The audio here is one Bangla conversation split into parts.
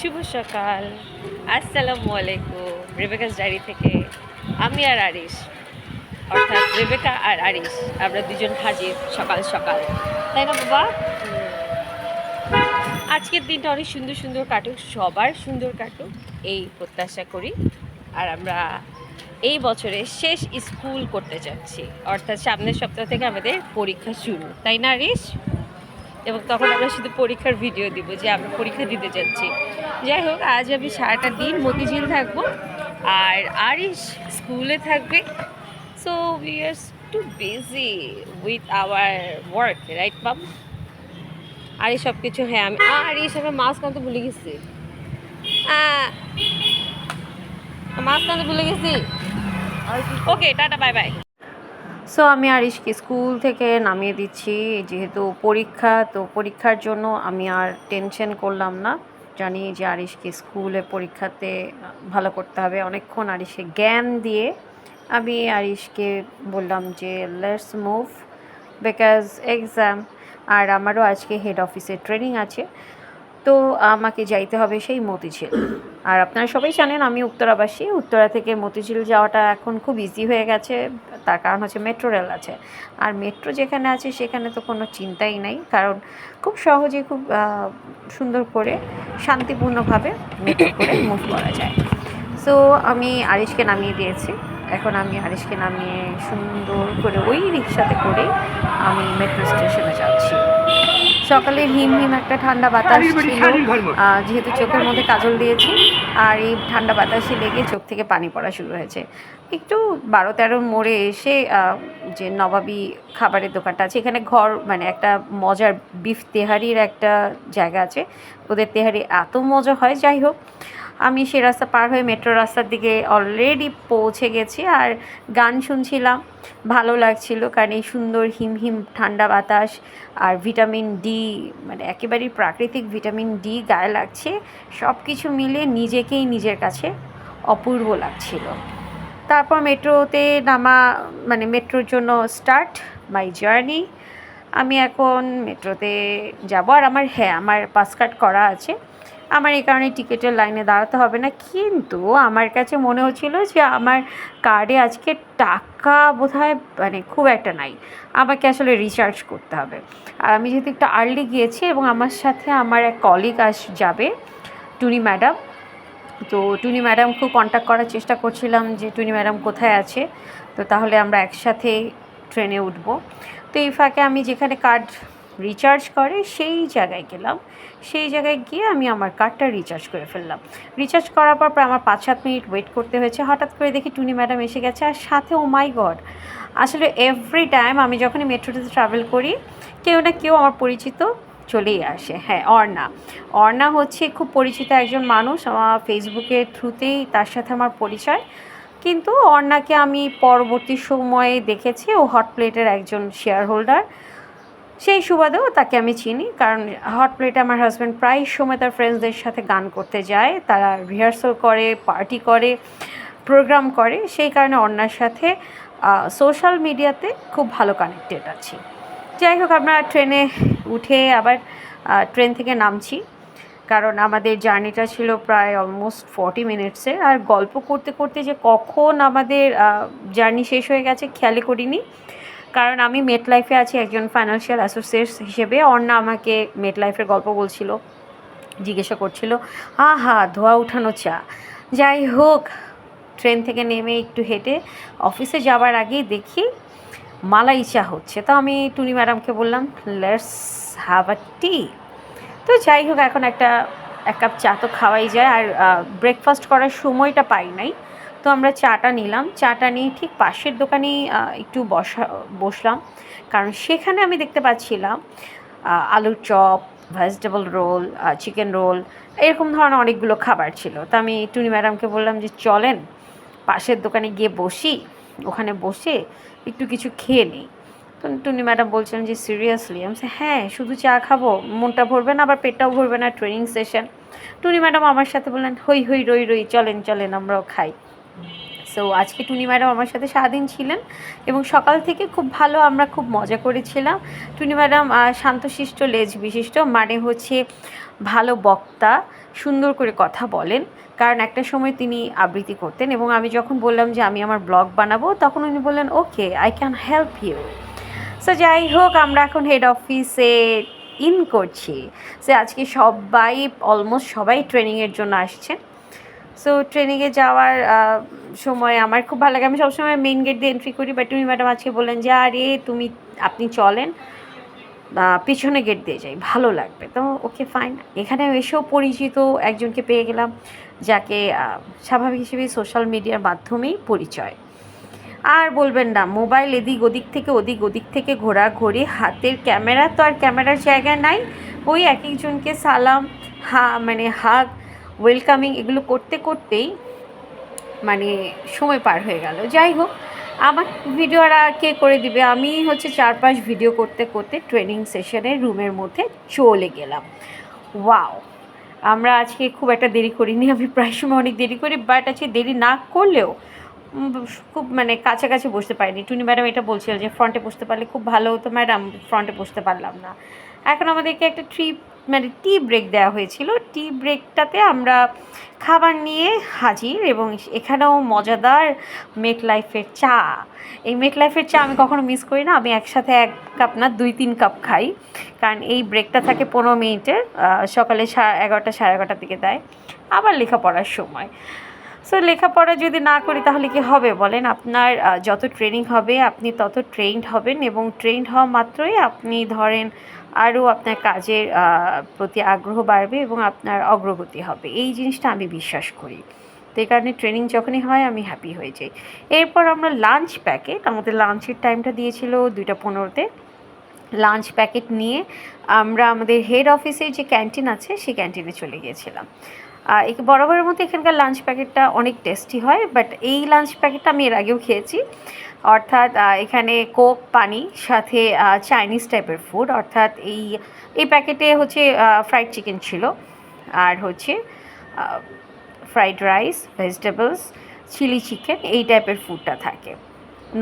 শুভ সকাল। আসসালামু আলাইকুম, রেবেকাস ডায়েরি থেকে। আমি আর আরিশ, অর্থাৎ রেবেকা আর আরিশ, আমরা দুজন হাজির সকাল সকাল। তাই না বাবা? আজকের দিনটা অনেক সুন্দর সুন্দর কাটুক, সবার সুন্দর কাটুক, এই প্রত্যাশা করি। আর আমরা এই বছরে শেষ স্কুল করতে যাচ্ছি। অর্থাৎ সামনের সপ্তাহ থেকে আমাদের পরীক্ষা শুরু, তাই না আরিশ? এবং তখন আমরা শুধু পরীক্ষার ভিডিও দিব যে আমরা পরীক্ষা দিতে যাচ্ছি। যাই হোক আজ আমি সারাটা দিন মতিঝিল থাকব আর আরিশ স্কুলে থাকবে। So we are too busy with our work right পাম আর এই সব কিছু হ্যাঁ আমি আর এই সব মাস্ক আনতে ভুলে গেছি। মাস্ক আনতে ভুলে গেছি? Okay tata bye bye so আমি আরিশকে স্কুল থেকে নামিয়ে দিচ্ছি। যেহেতু পরীক্ষা, তো পরীক্ষার জন্য আমি আর টেনশন করলাম না। জানি যে আরিশকে স্কুলে পরীক্ষাতে ভালো করতে হবে। অনেকক্ষণ আরিশকে জ্ঞান দিয়ে আমি আরিশকে বললাম যে লেটস মুভ বিকজ এক্সাম আর আমারও আজকে হেড অফিসে ট্রেনিং আছে। তো আমাকে যাইতে হবে সেই মতিঝিল। আর আপনারা সবাই জানেন আমি উত্তরাবাসী। উত্তরা থেকে মতিঝিল যাওয়াটা এখন খুব ইজি হয়ে গেছে। তার কারণ হচ্ছে মেট্রো রেল আছে। আর মেট্রো যেখানে আছে সেখানে তো কোনো চিন্তাই নাই। কারণ খুব সহজে খুব সুন্দর করে, শান্তিপূর্ণভাবে মেট্রো করে মুভ করা যায়। সো আমি আরিশকে নামিয়ে দিয়েছি। এখন আমি আরিশকে নামিয়ে সুন্দর করে ওই রিক্সাতে করে আমি মেট্রো স্টেশনে যাচ্ছি। সকালে হিম হিম একটা ঠান্ডা বাতাস ছিল। যেহেতু চোখের মধ্যে কাজল দিয়েছি আর এই ঠান্ডা বাতাসে লেগে চোখ থেকে পানি পড়া শুরু হয়েছে। একটু বারো তেরো মোড়ে এসে যে নবাবী খাবারের দোকানটা আছে এখানে ঘর মানে একটা মজার বিফ তেহারির একটা জায়গা আছে। ওদের তেহারি এত মজা হয় যাই হোক। আমি সে রাস্তা পার হয়ে মেট্রো রাস্তার দিকে অলরেডি পৌঁছে গেছি আর গান শুনছিলাম। ভালো লাগছিল কারণ এই সুন্দর হিম হিম ঠান্ডা বাতাস আর ভিটামিন ডি মানে একেবারেই প্রাকৃতিক ভিটামিন ডি গায়ে লাগছে। সব কিছু মিলে নিজেকেই নিজের কাছে অপূর্ব লাগছিল। তারপর মেট্রোতে নামা মানে মেট্রোর জন্য স্টার্ট মাই জার্নি আমি এখন মেট্রোতে যাব। আর আমার হ্যাঁ আমার পাস কার্ড করা আছে। আমার এই কারণে টিকিটের লাইনে দাঁড়াতে হবে না। কিন্তু আমার কাছে মনে হচ্ছিল যে আমার কার্ডে আজকে টাকা বোধহয় মানে খুব একটা নাই। আমাকে আসলে রিচার্জ করতে হবে। আর আমি যেহেতু একটু আর্লি গিয়েছি এবং আমার সাথে আমার এক কলিগ আস যাবে, টুনি ম্যাডাম তো টুনি ম্যাডামকেও কন্ট্যাক্ট করার চেষ্টা করছিলাম যে, টুনি ম্যাডাম কোথায় আছে? তো তাহলে আমরা একসাথে ট্রেনে উঠব। তো এই ফাঁকে আমি যেখানে কার্ড রিচার্জ করে, সেই জায়গায় গেলাম। সেই জায়গায় গিয়ে আমি আমার কার্ডটা রিচার্জ করে ফেললাম। রিচার্জ করার পর প্রায় আমার পাঁচ সাত মিনিট ওয়েট করতে হয়েছে। হঠাৎ করে দেখি টুনি ম্যাডাম এসে গেছে আর সাথে ও মাই গড আসলে এভরি টাইম আমি যখনই মেট্রোতে ট্রাভেল করি, কেউ না কেউ আমার পরিচিত চলেই আসে। হ্যাঁ অর্ণা। অর্ণা হচ্ছে খুব পরিচিত একজন মানুষ। আমার ফেসবুকের থ্রুতেই তার সাথে আমার পরিচয়। কিন্তু অর্ণাকে আমি পরবর্তী সময়ে দেখেছি। ও হট প্লেটের একজন শেয়ার হোল্ডার সেই সুবাদেও তাকে আমি চিনি, কারণ হট প্লেটে আমার হাজব্যান্ড প্রায় সময় তার ফ্রেন্ডসদের সাথে গান করতে যায়, তারা রিহার্সাল করে পার্টি করে প্রোগ্রাম করে, সেই কারণে অন্যার সাথে সোশ্যাল মিডিয়াতে খুব ভালো কানেক্টেড আছি। যাই হোক, আমরা ট্রেনে উঠে আবার ট্রেন থেকে নামছি, কারণ আমাদের জার্নিটা ছিল প্রায় অলমোস্ট ফর্টি মিনিটসের আর গল্প করতে করতে যে কখন আমাদের জার্নি শেষ হয়ে গেছে খেয়ালই করিনি। কারণ আমি মেট লাইফে আছি, একজন ফাইন্যান্সিয়াল অ্যাসোসিয়েট হিসেবে। অর্ণা আমাকে মেট লাইফের গল্প বলছিল, জিজ্ঞাসা করছিল, আহা, ধোয়া উঠানো চা। যাই হোক, ট্রেন থেকে নেমে একটু হেঁটে অফিসে যাওয়ার আগেই দেখি মালাই চা হচ্ছে। তো আমি টুনি ম্যাডামকে বললাম লেটস হ্যাভ আ টি তো যাই হোক, এখন একটা, এক কাপ চা তো খাওয়াই যায়। আর ব্রেকফাস্ট করার সময়টা পাই নাই। তো আমরা চাটা নিলাম। চাটা নিয়ে ঠিক পাশের দোকানেই একটু বসা, বসলাম। কারণ সেখানে আমি দেখতে পাচ্ছিলাম আলুর chop vegetable roll chicken roll এরকম ধরনের অনেকগুলো খাবার ছিল। তো আমি টুনি ম্যাডামকে বললাম যে, চলেন, পাশের দোকানে গিয়ে বসি। ওখানে বসে একটু কিছু খেয়ে নিই। তো টুনি ম্যাডাম বলছিলেন যে, সিরিয়াসলি? আমি হ্যাঁ শুধু চা খাব। মনটা ভরবে না, আবার পেটটাও ভরবে না ট্রেনিং সেশন টুনি ম্যাডাম আমার সাথে বললেন, হই হই, রই রই, চলেন চলেন, আমরাও খাই। সো আজকে টুনি ম্যাডাম আমার সাথে সারাদিন ছিলেন এবং সকাল থেকে খুব ভালো, আমরা খুব মজা করেছিলাম। টুনি ম্যাডাম শান্তশিষ্ট লেজ বিশিষ্ট মানে হচ্ছে ভালো বক্তা, সুন্দর করে কথা বলেন। কারণ একটা সময় তিনি আবৃত্তি করতেন এবং আমি যখন বললাম যে আমি আমার ব্লগ বানাবো, তখন উনি বললেন okay I can help you so যাই হোক, আমরা এখন হেড অফিসে ইন করছি। সে আজকে সবাই অলমোস্ট সবাই ট্রেনিংয়ের জন্য আসছেন। সো ট্রেনিংয়ে যাওয়ার সময় আমার খুব ভালো লাগে। আমি সবসময় মেইন গেট দিয়ে এন্ট্রি করি বাট তুমি ম্যাডাম আজকে বললেন যে, আরে, তুমি, আপনি চলেন। পিছনে গেট দিয়ে যাই, ভালো লাগবে। তো ওকে ফাইন এখানে এসেও পরিচিত একজনকে পেয়ে গেলাম, যাকে স্বাভাবিক হিসেবে সোশ্যাল মিডিয়ার মাধ্যমেই পরিচয়। আর বলবেন না মোবাইল এদিক ওদিক থেকে, ওদিক ওদিক থেকে ঘোরাঘুরি, হাতের ক্যামেরা তো আর ক্যামেরার জায়গা নাই। ওই এক একজনকে সালাম, হা মানে হাগ ওয়েলকামিং এগুলো করতে করতেই মানে সময় পার হয়ে গেল। যাই হোক, আমার ভিডিও আর কে করে দিবে? আমি হচ্ছে চার পাঁচ ভিডিও করতে করতে ট্রেনিং সেশনের রুমের মধ্যে চলে গেলাম। ওয়াও আমরা আজকে খুব একটা দেরি করিনি, আমি প্রায় সময় অনেক দেরি করি বাট আজকে দেরি না করলেও খুব মানে কাছাকাছি বসতে পারিনি। টুনি ম্যাডাম এটা বলছিল যে ফ্রন্টে বসতে পারলে খুব ভালো হতো, ম্যাডাম ফ্রন্টে বসতে পারলাম না। এখন আমাদেরকে একটা ট্রি মানে টি ব্রেক দেওয়া হয়েছিল। টি ব্রেকটাতে আমরা খাবার নিয়ে হাজির এবং এখানেও মজাদার মেক লাইফের চা। এই মেক লাইফের চা আমি কখনো মিস করি না। আমি একসাথে এক কাপ না, দুই তিন কাপ খাই। কারণ এই ব্রেকটা থাকে পনেরো মিনিটের সকালে সা- এগারোটা, সাড়ে এগারোটার দিকে দেয়। আবার লেখাপড়ার সময়। সো লেখাপড়া যদি না করি তাহলে কি হবে বলেন? আপনার যত ট্রেনিং হবে, আপনি তত ট্রেন্ড হবেন এবং ট্রেন্ড হওয়া মাত্রই আপনি ধরেন আরও আপনার কাজের প্রতি আগ্রহ বাড়বে এবং আপনার অগ্রগতি হবে। এই জিনিসটা আমি বিশ্বাস করি। তো এই কারণে ট্রেনিং যখনই হয়, আমি হ্যাপি হয়ে যাই। এরপর আমরা লাঞ্চ প্যাকেট আমাদের লাঞ্চের টাইমটা দিয়েছিল দুইটা পনেরোতে। লাঞ্চ প্যাকেট নিয়ে আমরা আমাদের হেড অফিসে যে ক্যান্টিন আছে, সেই ক্যান্টিনে চলে গিয়েছিলাম। বরাবরের মতো এখানকার লাঞ্চ প্যাকেটটা অনেক টেস্টি হয় বাট এই লাঞ্চ প্যাকেটটা আমি এর আগেও খেয়েছি। অর্থাৎ এখানে কোক, পানি, সাথে চাইনিজ টাইপের ফুড অর্থাৎ এই এই প্যাকেটে হচ্ছে ফ্রাইড চিকেন ছিল। আর হচ্ছে fried rice vegetables chilli chicken এই টাইপের ফুডটা থাকে।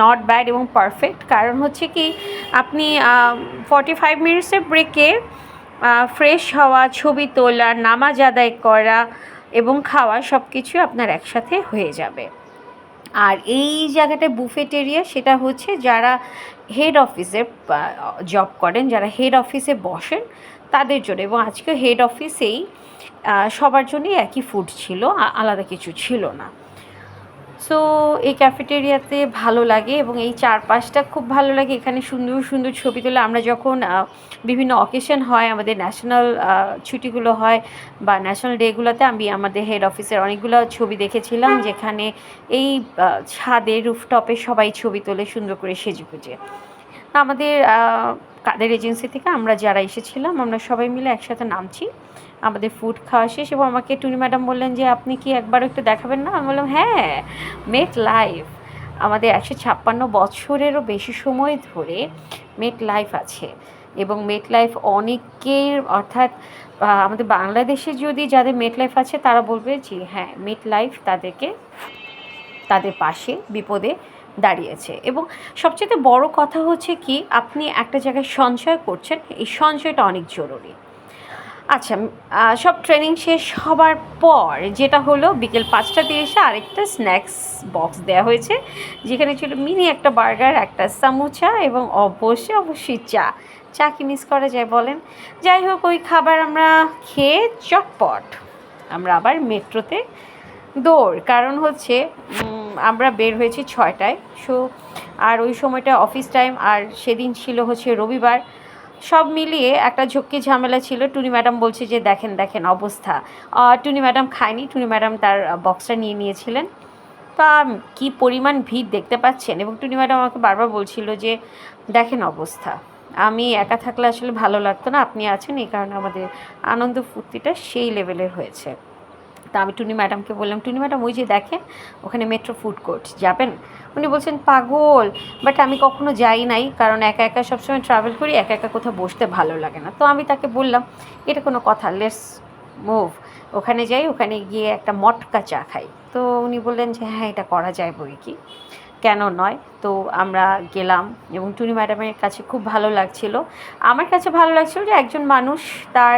নট ব্যাড এবং পারফেক্ট কারণ হচ্ছে কি, আপনি ফর্টি ফাইভ মিনিটসের ব্রেকে ফ্রেশ হওয়া, ছবি তোলা, নামাজ আদায় করা এবং খাওয়া সব কিছু আপনার একসাথে হয়ে যাবে। আর এই জায়গাটা বুফেট এরিয়া সেটা হচ্ছে যারা হেড অফিসে জব করেন, যারা হেড অফিসে বসেন, তাদের জন্য। এবং আজকে হেড অফিসেই সবার জন্যই একই ফুড ছিল আলাদা কিছু ছিল না। সো এই ক্যাফেটেরিয়াতে ভালো লাগে এবং এই চারপাশটা খুব ভালো লাগে। এখানে সুন্দর সুন্দর ছবি তোলে আমরা যখন বিভিন্ন অকেশন হয়, আমাদের ন্যাশনাল ছুটিগুলো হয় বা ন্যাশনাল ডেগুলোতে আমি আমাদের হেড অফিসের অনেকগুলো ছবি দেখেছিলাম, যেখানে এই ছাদে রুফটপে সবাই ছবি তোলে সুন্দর করে সেজে গুজে আমাদের কাদের এজেন্সি থেকে আমরা যারা এসেছিলাম, আমরা সবাই মিলে একসাথে নামছি। আমাদের ফুড খাওয়া শেষ এবং আমাকে টুনি ম্যাডাম বললেন যে, আপনি কি একবার একটু দেখাবেন না? আমি বললাম হ্যাঁ মেট লাইফ আমাদের একশো ছাপ্পান্ন বছরেরও বেশি সময় ধরে মেট লাইফ আছে এবং মেট লাইফ অনেকের অর্থাৎ আমাদের বাংলাদেশে যদি যাদের মেট লাইফ আছে, তারা বলবে যে হ্যাঁ মেট লাইফ তাদেরকে, তাদের পাশে বিপদে দাঁড়িয়েছে। এবং সবচেয়ে বড় কথা হচ্ছে কি, আপনি একটা জায়গায় সঞ্চয় করছেন, এই সঞ্চয়টা অনেক জরুরি। আচ্ছা সব ট্রেনিং শেষ হবার পর যেটা হলো, বিকেল পাঁচটা দিয়ে এসে আরেকটা স্ন্যাক্স বক্স দেওয়া হয়েছে, যেখানে ছিল মিনি একটা বার্গার, একটা সামোচা এবং অবশ্যই অবশ্যই চা। চা কি মিস করা যায় বলেন? যাই হোক, ওই খাবার আমরা খেয়ে চটপট আমরা আবার মেট্রোতে দৌড়। কারণ হচ্ছে আমরা বের হয়েছি ছয়টায়। সো, আর ওই সময়টা অফিস টাইম, আর সেদিন ছিল হচ্ছে রবিবার। সব মিলিয়ে একটা ঝক্কি ঝামেলা ছিল। টুনি ম্যাডাম বলছে যে, দেখেন দেখেন অবস্থা। টুনি ম্যাডাম খায়নি। টুনি ম্যাডাম তার বক্সটা নিয়ে নিয়েছিলেন। তা কি পরিমাণ ভিড় দেখতে পাচ্ছেন? এবং টুনি ম্যাডাম আমাকে বারবার বলছিল যে, দেখেন অবস্থা। আমি একা থাকলে আসলে ভালো লাগতো না। আপনি আছেন, এই কারণে আমাদের আনন্দ ফুর্তিটা সেই লেভেলের হয়েছে। তা আমি টুনি ম্যাডামকে বললাম, টুনি ম্যাডাম, ওই যে দেখেন, ওখানে মেট্রো ফুড কোর্ট, যাবেন? উনি বলছেন, পাগল বাট আমি কখনো যাই নাই, কারণ একা একা সবসময় ট্রাভেল করি, একা একা কোথাও বসতে ভালো লাগে না। তো আমি তাকে বললাম, এটা কোনো কথা লেটস মুভ ওখানে যাই, ওখানে গিয়ে একটা মটকা চা খাই। তো উনি বললেন যে হ্যাঁ এটা করা যায় বই কি? কেন নয়? তো আমরা গেলাম এবং টুনি ম্যাডামের কাছে খুব ভালো লাগছিল। আমার কাছে ভালো লাগছিল যে একজন মানুষ তার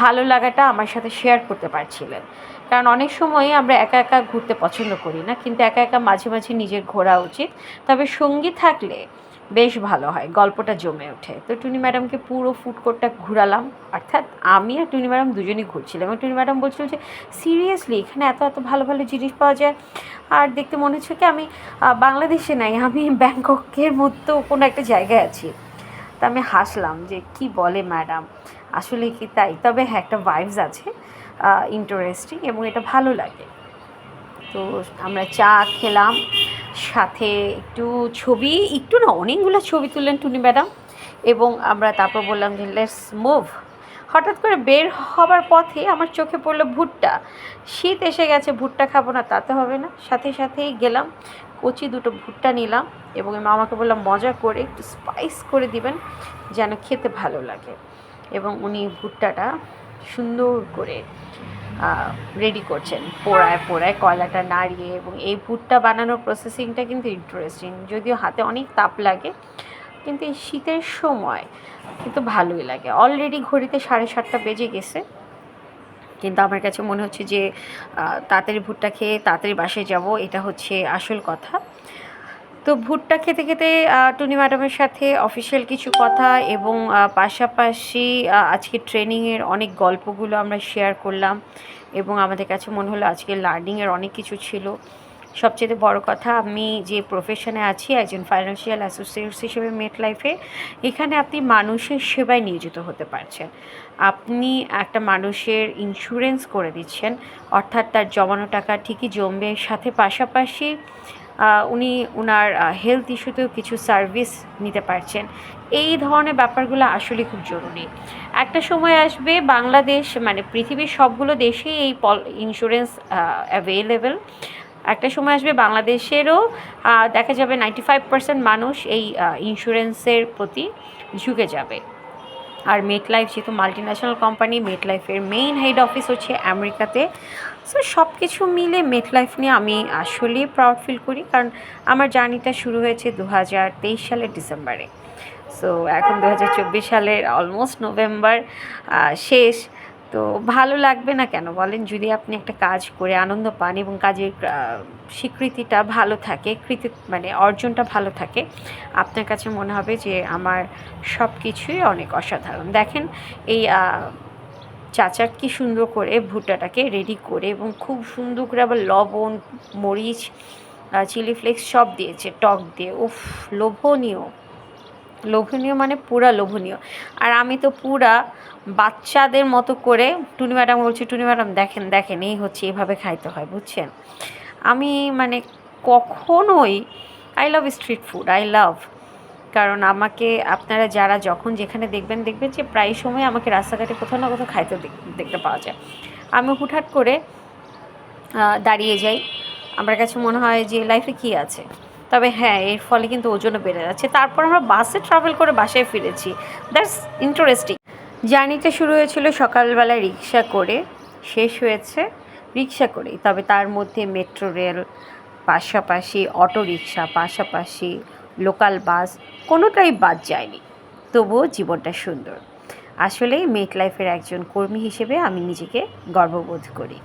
ভালো লাগাটা আমার সাথে শেয়ার করতে পারছিলেন। কারণ অনেক সময় আমরা একা একা ঘুরতে পছন্দ করি না, কিন্তু একা একা মাঝে মাঝে নিজের ঘোরা উচিত। তবে সঙ্গী থাকলে বেশ ভালো হয়, গল্পটা জমে ওঠে। তো টুনি ম্যাডামকে পুরো ফুড কোর্টটা ঘুরালাম, অর্থাৎ আমি আর টুনি ম্যাডাম দুজনেই ঘুরছিলাম। এবং টুনি ম্যাডাম বলছিল যে সিরিয়াসলি এখানে এত এত ভালো ভালো জিনিস পাওয়া যায়? আর দেখতে মনে হচ্ছে কি, আমি বাংলাদেশে নাই, আমি ব্যাংককের মধ্যে কোনো একটা জায়গায় আছি। তা আমি হাসলাম যে, কি বলে ম্যাডাম? আসলে কি তাই? তবে হ্যাঁ একটা ভাইবস আছে। ইন্টারেস্টিং এবং এটা ভালো লাগে। তো আমরা চা খেলাম, সাথে একটু ছবি, একটু না অনেকগুলো ছবি তুললেন টুনি ম্যাডাম এবং আমরা তারপর বললাম যে লেটস মুভ হঠাৎ করে বের হবার পথে আমার চোখে পড়ল ভুট্টা। শীত এসে গেছে, ভুট্টা খাব না, তাতে হবে না। সাথে সাথেই গেলাম, কচি দুটো ভুট্টা নিলাম এবং মামাকে বললাম, মজা করে একটু স্পাইস করে দিবেন, যেন খেতে ভালো লাগে। এবং উনি ভুট্টাটা সুন্দর করে রেডি করছেন। পোড়ায় পোড়ায় কয়লাটা নাড়িয়ে এবং এই ভুট্টা বানানোর প্রসেসিংটা কিন্তু ইন্টারেস্টিং যদিও হাতে অনেক তাপ লাগে, কিন্তু এই শীতের সময় কিন্তু ভালোই লাগে। অলরেডি ঘড়িতে সাড়ে সাতটা বেজে গেছে, কিন্তু আমার কাছে মনে হচ্ছে যে তাড়াতাড়ি ভুট্টা খেয়ে তাড়াতাড়ি বাসায় যাব, এটা হচ্ছে আসল কথা। তো ভুট্টা খেতে খেতে টুনি ম্যাডামের সাথে অফিসিয়াল কিছু কথা এবং পাশাপাশি আজকে ট্রেনিংয়ের অনেক গল্পগুলো আমরা শেয়ার করলাম এবং আমাদের কাছে মনে হলো আজকে লার্নিংয়ের অনেক কিছু ছিল। সবচেয়ে বড় কথা, আমি যে প্রফেশনে আছি, একজন ফাইন্যান্সিয়াল অ্যাসোসিয়েটস হিসেবে মেট লাইফে এখানে আপনি মানুষের সেবায় নিয়োজিত হতে পারছেন। আপনি একটা মানুষের ইন্স্যুরেন্স করে দিচ্ছেন, অর্থাৎ তার জমানো টাকা ঠিকই জমবে, সাথে পাশাপাশি উনি ওনার হেলথ ইস্যুতেও কিছু সার্ভিস নিতে পারছেন। এই ধরনের ব্যাপারগুলো আসলে খুব জরুরি। একটা সময় আসবে বাংলাদেশ মানে পৃথিবীর সবগুলো দেশেই এই পল ইন্স্যুরেন্স অ্যাভেলেবেল একটা সময় আসবে বাংলাদেশেরও দেখা যাবে নাইনটি ফাইভ পার্সেন্ট মানুষ এই ইন্স্যুরেন্সের প্রতি ঝুঁকে যাবে। আর মেট লাইফ যেহেতু মাল্টি ন্যাশনাল কোম্পানি মেট লাইফের মেইন হেড অফিস হচ্ছে আমেরিকাতে। সো সব কিছু মিলে মেট লাইফ নিয়ে আমি আসলেই প্রাউড ফিল করি। কারণ আমার জার্নিটা শুরু হয়েছে দু হাজার তেইশ সালের ডিসেম্বরে। সো এখন দু হাজার চব্বিশ সালের অলমোস্ট নভেম্বর শেষ। তো ভালো লাগবে না কেন বলেন? যদি আপনি একটা কাজ করে আনন্দ পান এবং কাজের স্বীকৃতিটা ভালো থাকে কৃতি মানে অর্জনটা ভালো থাকে, আপনার কাছে মনে হবে যে আমার সব কিছুই অনেক অসাধারণ। দেখেন এই চাচা কি সুন্দর করে ভুট্টাটাকে রেডি করে এবং খুব সুন্দর করে আবার লবণ, মরিচ চিলি ফ্লেক্স সব দিয়েছে, টক দিয়ে। উফ, লোভনীয়। লোভনীয় মানে পুরা লোভনীয়। আর আমি তো পুরা বাচ্চাদের মতো করে, টুনি ম্যাডাম বলছি, টুনি ম্যাডাম, দেখেন দেখেন, এই হচ্ছে এইভাবে খাইতে হয়, বুঝছেন? আমি মানে কখনোই I love street food I love কারণ আমাকে আপনারা যারা যখন যেখানে দেখবেন দেখবেন যে প্রায় সময় আমাকে রাস্তাঘাটে কোথাও না কোথাও খাইতে দেখতে পাওয়া যায়। আমি হুটহাট করে দাঁড়িয়ে যাই। আমার কাছে মনে হয় যে লাইফে কী আছে? তবে হ্যাঁ এর ফলে কিন্তু ওজনও বেড়ে যাচ্ছে। তারপর আমরা বাসে ট্রাভেল করে বাসায় ফিরেছি। দ্যাটস ইন্টারেস্টিং জার্নিটা শুরু হয়েছিল সকালবেলায় রিক্সা করে। শেষ হয়েছে রিক্সা করেই। তবে তার মধ্যে মেট্রো রেল পাশাপাশি অটো রিক্সা পাশাপাশি লোকাল বাস কোনোটাই বাদ যায়নি। তবুও জীবনটা সুন্দর। আসলে মেট লাইফের একজন কর্মী হিসেবে আমি নিজেকে গর্ববোধ করি।